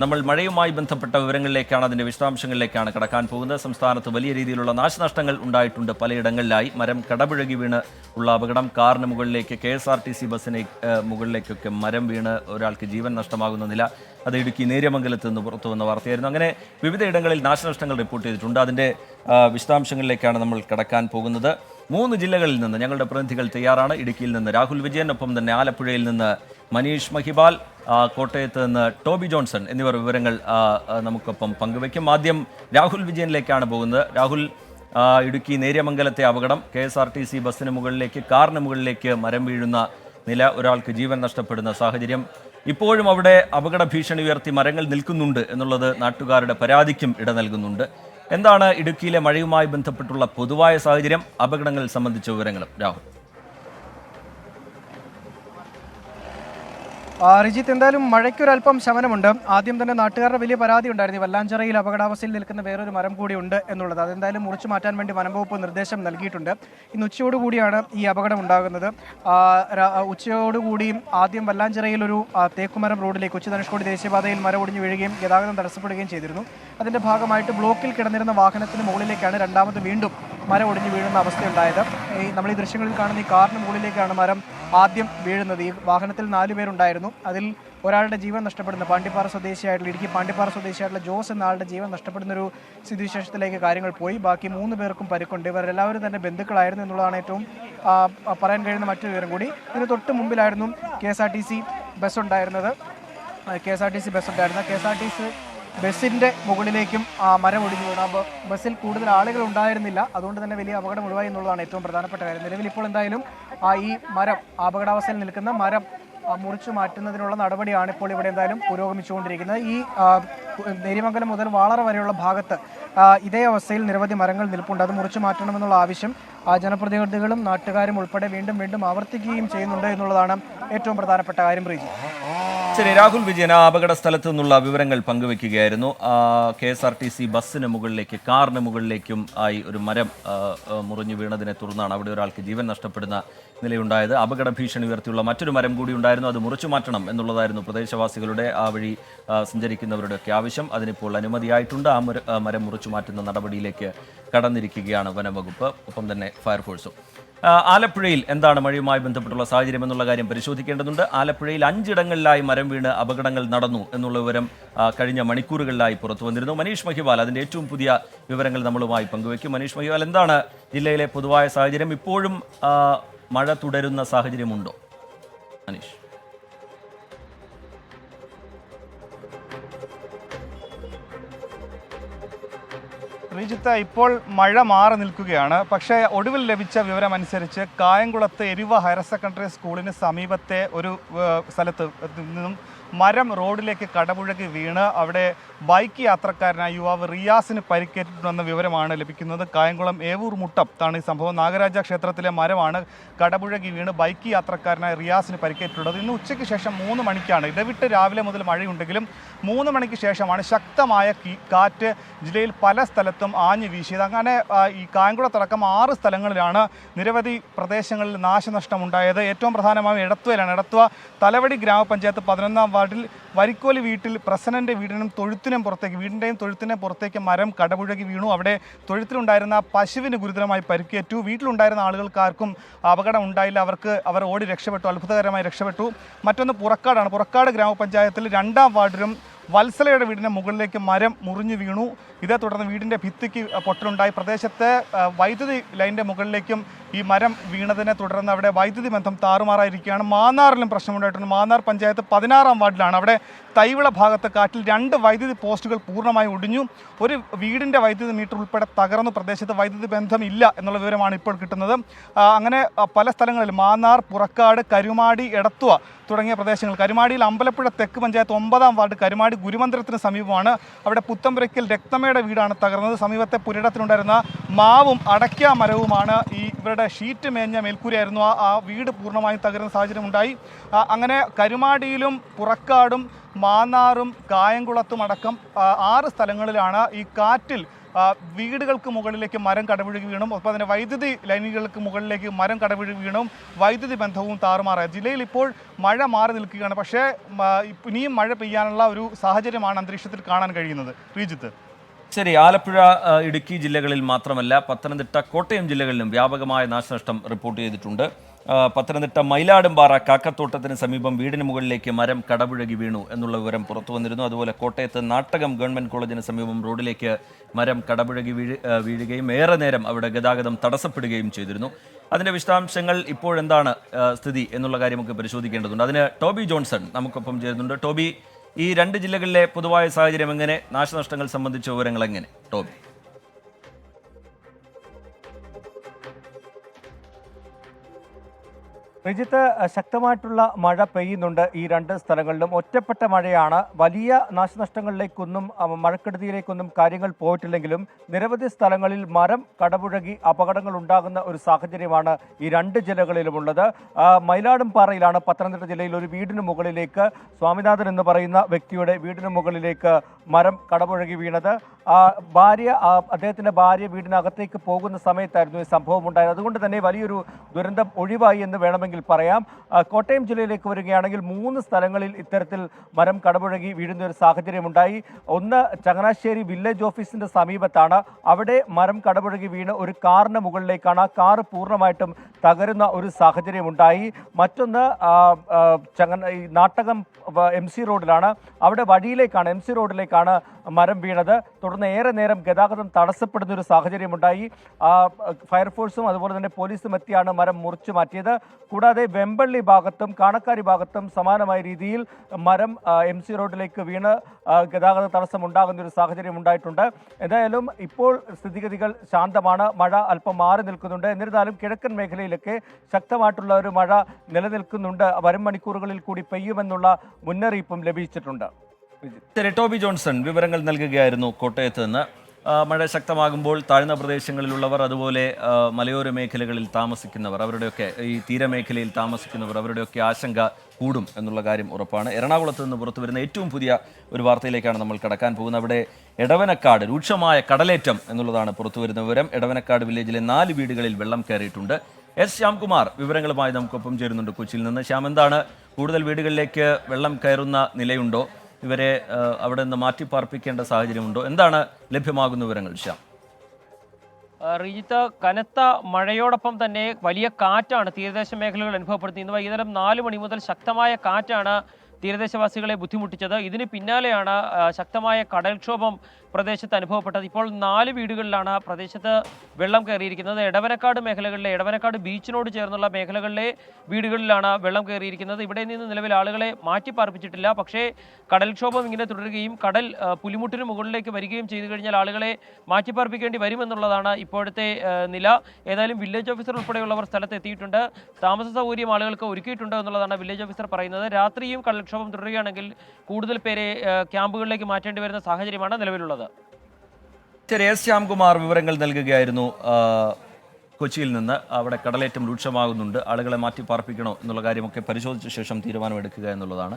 നമ്മൾ മഴയുമായി ബന്ധപ്പെട്ട വിവരങ്ങളിലേക്കാണ് അതിന്റെ വിശദാംശങ്ങളിലേക്കാണ് കടക്കാൻ പോകുന്നത്. സംസ്ഥാനത്ത് വലിയ രീതിയിലുള്ള നാശനഷ്ടങ്ങൾ ഉണ്ടായിട്ടുണ്ട് പലയിടങ്ങളിലായി. മരം കടപുഴകി വീണ് ഉള്ള അപകടം. കാറിന് മുകളിലേക്ക് K S R T C ബസ്സിന് മുകളിലേക്കൊക്കെ മരം വീണ് ഒരാൾക്ക് ജീവൻ നഷ്ടമാകുന്ന നില അത് ഇടുക്കി നേര്യമംഗലത്ത് നിന്ന് പുറത്തു വന്ന വാർത്തയായിരുന്നു. അങ്ങനെ വിവിധ ഇടങ്ങളിൽ നാശനഷ്ടങ്ങൾ റിപ്പോർട്ട് ചെയ്തിട്ടുണ്ട്. അതിന്റെ വിശദാംശങ്ങളിലേക്കാണ് നമ്മൾ കടക്കാൻ പോകുന്നത്. മൂന്ന് ജില്ലകളിൽ നിന്ന് ഞങ്ങളുടെ പ്രതിനിധികൾ തയ്യാറാണ്. ഇടുക്കിയിൽ നിന്ന് രാഹുൽ വിജയൻ ഒപ്പം തന്നെ ആലപ്പുഴയിൽ നിന്ന് മനീഷ് മഹിബാൽ കോട്ടയത്ത് നിന്ന് ടോബി ജോൺസൺ എന്നിവർ വിവരങ്ങൾ നമുക്കൊപ്പം പങ്കുവയ്ക്കും. ആദ്യം രാഹുൽ വിജയനിലേക്കാണ് പോകുന്നത്. രാഹുൽ ഇടുക്കി നേര്യമംഗലത്തെ അപകടം. K S R T C ബസ്സിന് മുകളിലേക്ക് കാറിന് മുകളിലേക്ക് മരം വീഴുന്ന നില ഒരാൾക്ക് ജീവൻ നഷ്ടപ്പെടുന്ന സാഹചര്യം. ഇപ്പോഴും അവിടെ അപകട ഭീഷണി ഉയർത്തി മരങ്ങൾ നിൽക്കുന്നുണ്ട് എന്നുള്ളത് നാട്ടുകാരുടെ പരാതിക്കും ഇട നൽകുന്നുണ്ട്. എന്താണ് ഇടുക്കിയിലെ മഴയുമായി ബന്ധപ്പെട്ടുള്ള പൊതുവായ സാഹചര്യം? അപകടങ്ങൾ സംബന്ധിച്ച വിവരങ്ങളും. രാഹുൽ. റിജിത്ത് എന്തായാലും മഴയ്ക്കൊരല്പം ശമനമുണ്ട്. ആദ്യം തന്നെ നാട്ടുകാരുടെ വലിയ പരാതി ഉണ്ടായിരുന്നു. വല്ലാഞ്ചിറയിൽ അപകടാവസ്ഥയിൽ നിൽക്കുന്ന വേറൊരു മരം കൂടി ഉണ്ട് എന്നുള്ളത്. അതെന്തായാലും മുറിച്ചു മാറ്റാൻ വേണ്ടി വനംവകുപ്പ് നിർദ്ദേശം നൽകിയിട്ടുണ്ട്. ഇന്ന് ഉച്ചയോടുകൂടിയാണ് ഈ അപകടം ഉണ്ടാകുന്നത്. ഉച്ചയോടുകൂടിയും ആദ്യം വല്ലാഞ്ചിറയിൽ ഒരു തേക്കുമരം റോഡിലേക്ക് ഉച്ച ധനുഷ്കോടി ദേശീയപാതയിൽ മരം ഒടിഞ്ഞു വീഴുകയും ഗതാഗതം തടസ്സപ്പെടുകയും ചെയ്തിരുന്നു. അതിന്റെ ഭാഗമായിട്ട് ബ്ലോക്കിൽ കിടന്നിരുന്ന വാഹനത്തിന് മുകളിലേക്കാണ് രണ്ടാമത് വീണ്ടും മരം ഒടിഞ്ഞു വീഴുന്ന അവസ്ഥയുണ്ടായത്. ഈ നമ്മൾ ഈ ദൃശ്യങ്ങളിൽ കാണുന്ന ഈ കാറിന് മുകളിലേക്കാണ് മരം ആദ്യം വീഴുന്നത്. ഈ വാഹനത്തിൽ നാല് പേരുണ്ടായിരുന്നു. അതിൽ ഒരാളുടെ ജീവൻ നഷ്ടപ്പെടുന്ന പാണ്ടിപ്പാറ സ്വദേശിയായിട്ടുള്ള ഇടുക്കി പാണ്ടിപ്പാറ സ്വദേശിയായിട്ടുള്ള ജോസ് എന്ന ആളുടെ ജീവൻ നഷ്ടപ്പെടുന്ന ഒരു സ്ഥിതിവിശേഷത്തിലേക്ക് കാര്യങ്ങൾ പോയി. ബാക്കി മൂന്ന് പേർക്കും പരിക്കുണ്ട്. ഇവരെല്ലാവരും തന്നെ ബന്ധുക്കളായിരുന്നു എന്നുള്ളതാണ് ഏറ്റവും പറയാൻ കഴിയുന്ന മറ്റൊരു വിവരം കൂടി. ഇതിന് തൊട്ട് മുമ്പിലായിരുന്നു K S R T C bus ഉണ്ടായിരുന്നത്. K S R T C bus ഉണ്ടായിരുന്നത്. K S R T C ബസ്സിന്റെ മുകളിലേക്കും ആ മരം ഒടിഞ്ഞു വീണു. ബസ്സിൽ കൂടുതൽ ആളുകൾ ഉണ്ടായിരുന്നില്ല. അതുകൊണ്ട് തന്നെ വലിയ അപകടം ഒഴിവായി എന്നുള്ളതാണ് ഏറ്റവും പ്രധാനപ്പെട്ട കാര്യം. നിലവിൽ ഇപ്പോൾ എന്തായാലും ആ ഈ മരം അപകടാവസ്ഥയിൽ നിൽക്കുന്ന മരം മുറിച്ചു മാറ്റുന്നതിനുള്ള നടപടിയാണ് ഇപ്പോൾ ഇവിടെ എന്തായാലും പുരോഗമിച്ചുകൊണ്ടിരിക്കുന്നത്. ഈ നേരിമംഗലം മുതൽ വാളറ വരെയുള്ള ഭാഗത്ത് ഇതേ അവസ്ഥയിൽ നിരവധി മരങ്ങൾ നിൽപ്പുണ്ട്. അത് മുറിച്ചു മാറ്റണമെന്നുള്ള ആവശ്യം ജനപ്രതിനിധികളും നാട്ടുകാരും ഉൾപ്പെടെ വീണ്ടും വീണ്ടും ആവർത്തിക്കുകയും ചെയ്യുന്നുണ്ട് എന്നുള്ളതാണ് ഏറ്റവും പ്രധാനപ്പെട്ട കാര്യം പ്രീതി. ശരി രാഹുൽ വിജയൻ ആ അപകട സ്ഥലത്ത് നിന്നുള്ള വിവരങ്ങൾ പങ്കുവെക്കുകയായിരുന്നു. K S R T C ബസ്സിന് മുകളിലേക്ക് കാറിന് മുകളിലേക്കും ആയി ഒരു മരം മുറിഞ്ഞു വീണതിനെ തുടർന്നാണ് അവിടെ ഒരാൾക്ക് ജീവൻ നഷ്ടപ്പെടുന്ന നിലയുണ്ടായത്. അപകട ഭീഷണി ഉയർത്തിയുള്ള മറ്റൊരു മരം കൂടി ഉണ്ടായിരുന്നു. അത് മുറിച്ചു മാറ്റണം എന്നുള്ളതായിരുന്നു പ്രദേശവാസികളുടെ ആ വഴി സഞ്ചരിക്കുന്നവരുടെയൊക്കെ ആവശ്യം. അതിനിപ്പോൾ അനുമതിയായിട്ടുണ്ട്. ആ മരം മുറിച്ചു മാറ്റുന്ന നടപടിയിലേക്ക് കടന്നിരിക്കുകയാണ് വനംവകുപ്പ്. ഒപ്പം തന്നെ ഫയർഫോഴ്സും. ആലപ്പുഴയിൽ എന്താണ് മഴയുമായി ബന്ധപ്പെട്ടുള്ള സാഹചര്യം എന്നുള്ള കാര്യം പരിശോധിക്കേണ്ടതുണ്ട്. ആലപ്പുഴയിൽ അഞ്ചിടങ്ങളിലായി മരം വീണ് അപകടങ്ങൾ നടന്നു എന്നുള്ള വിവരം കഴിഞ്ഞ മണിക്കൂറുകളിലായി പുറത്തു വന്നിരുന്നു. മനീഷ് മഹിവാൽ അതിന്റെ ഏറ്റവും പുതിയ വിവരങ്ങൾ നമ്മളുമായി പങ്കുവയ്ക്കും. മനീഷ് മഹിവാൽ എന്താണ് ജില്ലയിലെ പൊതുവായ സാഹചര്യം? ഇപ്പോഴും മഴ തുടരുന്ന സാഹചര്യമുണ്ടോ? മനീഷ്. ശ്രീജിത്ത് ഇപ്പോൾ മഴ മാറി നിൽക്കുകയാണ്. പക്ഷേ ഒടുവിൽ ലഭിച്ച വിവരമനുസരിച്ച് കായംകുളത്ത് എരിവ ഹയർ സെക്കൻഡറി സ്കൂളിന് സമീപത്തെ ഒരു സ്ഥലത്ത് നിന്നും മരം റോഡിലേക്ക് കടപുഴകി വീണ് അവിടെ ബൈക്ക് യാത്രക്കാരനായ യുവാവ് റിയാസിന് പരിക്കേറ്റിട്ടുണ്ടെന്ന വിവരമാണ് ലഭിക്കുന്നത്. കായംകുളം ഏവൂർ മുട്ടത്താണ് ഈ സംഭവം. നാഗരാജ ക്ഷേത്രത്തിലെ മരമാണ് കടപുഴകി വീണ് ബൈക്ക് യാത്രക്കാരനായ റിയാസിന് പരിക്കേറ്റിട്ടുള്ളത്. ഇന്ന് ഉച്ചയ്ക്ക് ശേഷം മൂന്ന് മണിക്കാണ്. ഇടവിട്ട് രാവിലെ മുതൽ മഴയുണ്ടെങ്കിലും മൂന്ന് മണിക്ക് ശേഷമാണ് ശക്തമായ കാറ്റ് ജില്ലയിൽ പല സ്ഥലത്തും ആഞ്ഞു വീശിയത്. അങ്ങനെ ഈ കായംകുളത്തടക്കം ആറ് സ്ഥലങ്ങളിലാണ് നിരവധി പ്രദേശങ്ങളിൽ നാശനഷ്ടമുണ്ടായത്. ഏറ്റവും പ്രധാനമായും എടത്വയിലാണ്. എടത്വ തലവടി ഗ്രാമപഞ്ചായത്ത് പതിനൊന്നാം വാർഡിൽ വരിക്കോൽ വീട്ടിൽ പ്രസന്നന്റെ വീടിനും തൊഴുത്തിനും പുറത്തേക്ക് വീടിന്റെയും തൊഴുത്തിനും പുറത്തേക്ക് മരം കടപുഴകി വീണു. അവിടെ തൊഴുത്തിലുണ്ടായിരുന്ന പശുവിന് ഗുരുതരമായി പരിക്കേറ്റു. വീട്ടിലുണ്ടായിരുന്ന ആളുകൾക്കാർക്കും അപകടം ഉണ്ടായില്ല. അവർക്ക് അവർ ഓടി രക്ഷപ്പെട്ടു അത്ഭുതകരമായി രക്ഷപ്പെട്ടു. മറ്റൊന്ന് പുറക്കാടാണ്. പുറക്കാട് ഗ്രാമപഞ്ചായത്തിൽ രണ്ടാം വാർഡിലും വത്സലയുടെ വീടിന്റെ മുകളിലേക്ക് മരം മുറിഞ്ഞു വീണു. ഇതേ തുടർന്ന് വീടിന്റെ ഭിത്തിക്ക് പൊട്ടലുണ്ടായി. പ്രദേശത്തെ വൈദ്യുതി ലൈനിന്റെ മുകളിലേക്കും ഈ മരം വീണതിനെ തുടർന്ന് അവിടെ വൈദ്യുതി ബന്ധം താറുമാറായിരിക്കുകയാണ്. മാന്നാറിലും പ്രശ്നമുണ്ടായിട്ടുണ്ട്. മാന്നാർ പഞ്ചായത്ത് പതിനാറാം വാർഡിലാണ്. അവിടെ തൈവിള ഭാഗത്ത് കാറ്റിൽ രണ്ട് വൈദ്യുതി പോസ്റ്റുകൾ പൂർണമായി ഒടിഞ്ഞു. ഒരു വീടിന്റെ വൈദ്യുതി മീറ്റർ ഉൾപ്പെടെ തകർന്നു. പ്രദേശത്ത് വൈദ്യുതി ബന്ധം ഇല്ല എന്നുള്ള വിവരമാണ് ഇപ്പോൾ കിട്ടുന്നത്. അങ്ങനെ പല സ്ഥലങ്ങളിൽ മാന്നാർ പുറക്കാട് കരുമാടി എടത്തുവ തുടങ്ങിയ പ്രദേശങ്ങൾ. കരുമാടിയിൽ അമ്പലപ്പുഴ തെക്ക് പഞ്ചായത്ത് ഒമ്പതാം വാർഡ് കരുമാടി ഗുരുമന്ദിരത്തിന് സമീപമാണ്. അവിടെ പുത്തമ്പുരയ്ക്കൽ രക്തമേട വീടാണ് തകർന്നത്. സമീപത്തെ പുരയിടത്തിലുണ്ടായിരുന്ന മാവും അടയ്ക്ക മരവുമാണ് ഈ ഇവരുടെ ഷീറ്റ് മേഞ്ഞ മേൽക്കൂരയായിരുന്നു. ആ വീട് പൂർണമായും തകരുന്ന സാഹചര്യം ഉണ്ടായി അങ്ങനെ കരുമാടിയിലും പുറക്കാടും മാന്നാറും കായംകുളത്തും അടക്കം ആറ് സ്ഥലങ്ങളിലാണ് ഈ കാറ്റിൽ വീടുകൾക്ക് മുകളിലേക്ക് മരം കടപുഴകി വീണും അതുപോലെ തന്നെ വൈദ്യുതി ലൈനുകൾക്ക് മുകളിലേക്ക് മരം കടപുഴകി വീണും വൈദ്യുതി ബന്ധവും താറുമാറായി. ജില്ലയിൽ ഇപ്പോൾ മഴ മാറി നിൽക്കുകയാണ്. പക്ഷേ ഇനിയും മഴ പെയ്യാനുള്ള ഒരു സാഹചര്യമാണ് അന്തരീക്ഷത്തിൽ കാണാൻ കഴിയുന്നത്. ശ്രീജിത്ത്. ശരി ആലപ്പുഴ ഇടുക്കി ജില്ലകളിൽ മാത്രമല്ല പത്തനംതിട്ട കോട്ടയം ജില്ലകളിലും വ്യാപകമായ നാശനഷ്ടം റിപ്പോർട്ട് ചെയ്തിട്ടുണ്ട്. പത്തനംതിട്ട മയിലാടുംപാറ കാക്കത്തോട്ടത്തിന് സമീപം വീടിന് മുകളിലേക്ക് മരം കടപുഴകി വീണു എന്നുള്ള വിവരം പുറത്തു വന്നിരുന്നു. അതുപോലെ കോട്ടയത്ത് നാട്ടകം ഗവൺമെന്റ് കോളേജിന് സമീപം റോഡിലേക്ക് മരം കടപുഴകി വീഴ് വീഴുകയും ഏറെ നേരം അവിടെ ഗതാഗതം തടസ്സപ്പെടുകയും ചെയ്തിരുന്നു. അതിന്റെ വിശദാംശങ്ങൾ ഇപ്പോഴെന്താണ് സ്ഥിതി എന്നുള്ള കാര്യം നമുക്ക് പരിശോധിക്കേണ്ടതുണ്ട്. അതിന് ടോബി ജോൺസൺ നമുക്കൊപ്പം ചേരുന്നുണ്ട്. ടോബി ഈ രണ്ട് ജില്ലകളിലെ പൊതുവായ സാഹചര്യം എങ്ങനെ? നാശനഷ്ടങ്ങൾ സംബന്ധിച്ച വിവരങ്ങൾ എങ്ങനെ? ടോബി. റിജിത്ത് ശക്തമായിട്ടുള്ള മഴ പെയ്യുന്നുണ്ട് ഈ രണ്ട് സ്ഥലങ്ങളിലും. ഒറ്റപ്പെട്ട മഴയാണ്. വലിയ നാശനഷ്ടങ്ങളിലേക്കൊന്നും മഴക്കെടുതിയിലേക്കൊന്നും കാര്യങ്ങൾ പോയിട്ടില്ലെങ്കിലും നിരവധി സ്ഥലങ്ങളിൽ മരം കടപുഴകി അപകടങ്ങൾ ഉണ്ടാകുന്ന ഒരു സാഹചര്യമാണ് ഈ രണ്ട് ജില്ലകളിലുമുള്ളത്. മയിലാടും മയിലാടുംപാറയിലാണ് പത്തനംതിട്ട ജില്ലയിൽ ഒരു വീടിന് മുകളിലേക്ക് സ്വാമിനാഥൻ എന്ന് പറയുന്ന വ്യക്തിയുടെ വീടിന് മുകളിലേക്ക് മരം കടപുഴകി വീണത്. ഭാര്യ അദ്ദേഹത്തിന്റെ ഭാര്യ വീടിനകത്തേക്ക് പോകുന്ന സമയത്തായിരുന്നു ഈ സംഭവം ഉണ്ടായത്. അതുകൊണ്ട് തന്നെ വലിയൊരു ദുരന്തം ഒഴിവായി എന്ന് വേണമെങ്കിൽ പറയാം. കോട്ടയം ജില്ലയിലേക്ക് വരികയാണെങ്കിൽ മൂന്ന് സ്ഥലങ്ങളിൽ ഇത്തരത്തിൽ മരം കടപുഴകി വീഴുന്ന ഒരു സാഹചര്യം ഉണ്ടായി. ഒന്ന് ചങ്ങനാശ്ശേരി വില്ലേജ് ഓഫീസിന്റെ സമീപത്താണ്. അവിടെ മരം കടപുഴകി വീണ് ഒരു കാറിന് മുകളിലേക്കാണ് ആ കാർ പൂർണമായിട്ടും തകരുന്ന ഒരു സാഹചര്യം ഉണ്ടായി. മറ്റൊന്ന് ആ, ആ, ചങ്ങന നാട്ടകം എം സി റോഡിലാണ്. അവിടെ വഴിയിലേക്കാണ് എം സി റോഡിലേക്കാണ് മരം വീണത്. തുടർന്ന് ഏറെ നേരം ഗതാഗതം തടസ്സപ്പെടുന്ന ഒരു സാഹചര്യമുണ്ടായി ഫയർഫോഴ്സും അതുപോലെ തന്നെ പോലീസും എത്തിയാണ് മരം മുറിച്ചു മാറ്റിയത്. കൂടാതെ വെമ്പള്ളി ഭാഗത്തും കാണക്കാരി ഭാഗത്തും സമാനമായ രീതിയിൽ മരം എം സി റോഡിലേക്ക് വീണ് ഗതാഗത തടസ്സം ഉണ്ടാകുന്ന ഒരു സാഹചര്യം ഉണ്ടായിട്ടുണ്ട് എന്തായാലും ഇപ്പോൾ സ്ഥിതിഗതികൾ ശാന്തമാണ്. മഴ അല്പം മാറി നിൽക്കുന്നുണ്ട്. എന്നിരുന്നാലും കിഴക്കൻ മേഖലയിലൊക്കെ ശക്തമായിട്ടുള്ള ഒരു മഴ നിലനിൽക്കുന്നുണ്ട്. വരും മണിക്കൂറുകളിൽ കൂടി പെയ്യുമെന്നുള്ള മുന്നറിയിപ്പും ലഭിച്ചിട്ടുണ്ട്. ടോബി ജോൺസൺ വിവരങ്ങൾ നൽകുകയായിരുന്നു കോട്ടയത്ത് നിന്ന്. മഴ ശക്തമാകുമ്പോൾ താഴ്ന്ന പ്രദേശങ്ങളിലുള്ളവർ അതുപോലെ മലയോര മേഖലകളിൽ താമസിക്കുന്നവർ അവരുടെയൊക്കെ ഈ തീരമേഖലയിൽ താമസിക്കുന്നവർ അവരുടെയൊക്കെ ആശങ്ക കൂടും എന്നുള്ള കാര്യം ഉറപ്പാണ്. എറണാകുളത്ത് നിന്ന് പുറത്തു വരുന്ന ഏറ്റവും പുതിയ ഒരു വാർത്തയിലേക്കാണ് നമ്മൾ കടക്കാൻ പോകുന്നത്. അവിടെ എടവനക്കാട് രൂക്ഷമായ കടലേറ്റം എന്നുള്ളതാണ് പുറത്തു വരുന്ന വിവരം. എടവനക്കാട് വില്ലേജിലെ നാല് വീടുകളിൽ വെള്ളം കയറിയിട്ടുണ്ട്. എസ്. ശ്യാംകുമാർ വിവരങ്ങളുമായി നമുക്കൊപ്പം ചേരുന്നുണ്ട് കൊച്ചിയിൽ നിന്ന്. ശ്യാം എന്താണ്? കൂടുതൽ വീടുകളിലേക്ക് വെള്ളം കയറുന്ന നിലയുണ്ടോ? ഇവരെ അവിടെ നിന്ന് മാറ്റി പാർപ്പിക്കേണ്ട സാഹചര്യമുണ്ടോ? എന്താണ് ലഭ്യമാകുന്ന വിവരങ്ങൾ ശ്യാം? റിജിത്ത് കനത്ത മഴയോടൊപ്പം തന്നെ വലിയ കാറ്റാണ് തീരദേശ മേഖലകൾ അനുഭവപ്പെടുന്നത്. ഇന്ന് വൈകുന്നേരം നാല് മണി മുതൽ ശക്തമായ കാറ്റാണ് തീരദേശവാസികളെ ബുദ്ധിമുട്ടിച്ചത്. ഇതിന് പിന്നാലെയാണ് ശക്തമായ കടൽക്ഷോഭം പ്രദേശത്ത് അനുഭവപ്പെട്ടത്. ഇപ്പോൾ നാല് വീടുകളിലാണ് പ്രദേശത്ത് വെള്ളം കയറിയിരിക്കുന്നത്. എടവനക്കാട് മേഖലകളിലെ എടവനക്കാട് ബീച്ചിനോട് ചേർന്നുള്ള മേഖലകളിലെ വീടുകളിലാണ് വെള്ളം കയറിയിരിക്കുന്നത്. ഇവിടെ നിന്ന് നിലവിൽ ആളുകളെ മാറ്റിപ്പാർപ്പിച്ചിട്ടില്ല. പക്ഷേ കടൽക്ഷോഭം ഇങ്ങനെ തുടരുകയും കടൽ പുലിമുട്ടിന് മുകളിലേക്ക് വരികയും ചെയ്തു കഴിഞ്ഞാൽ ആളുകളെ മാറ്റിപ്പാർപ്പിക്കേണ്ടി വരുമെന്നുള്ളതാണ് ഇപ്പോഴത്തെ നില. ഏതായാലും വില്ലേജ് ഓഫീസർ ഉൾപ്പെടെയുള്ളവർ സ്ഥലത്ത് എത്തിയിട്ടുണ്ട്. താമസ സൗകര്യം ആളുകൾക്ക് ഒരുക്കിയിട്ടുണ്ട് എന്നുള്ളതാണ് വില്ലേജ് ഓഫീസർ പറയുന്നത്. രാത്രിയും കടൽക്ഷോഭം തുടരുകയാണെങ്കിൽ കൂടുതൽ പേരെ ക്യാമ്പുകളിലേക്ക് മാറ്റേണ്ടി വരുന്ന സാഹചര്യമാണ് നിലവിലുള്ളത്. എസ്. ശ്യാംകുമാർ വിവരങ്ങൾ നൽകുകയായിരുന്നു. കൊച്ചിയിൽ നിന്ന് അവിടെ കടലേറ്റം രൂക്ഷമാകുന്നുണ്ട്. ആളുകളെ മാറ്റി പാർപ്പിക്കണോ എന്നുള്ള കാര്യമൊക്കെ പരിശോധിച്ച ശേഷം തീരുമാനമെടുക്കുക എന്നുള്ളതാണ്.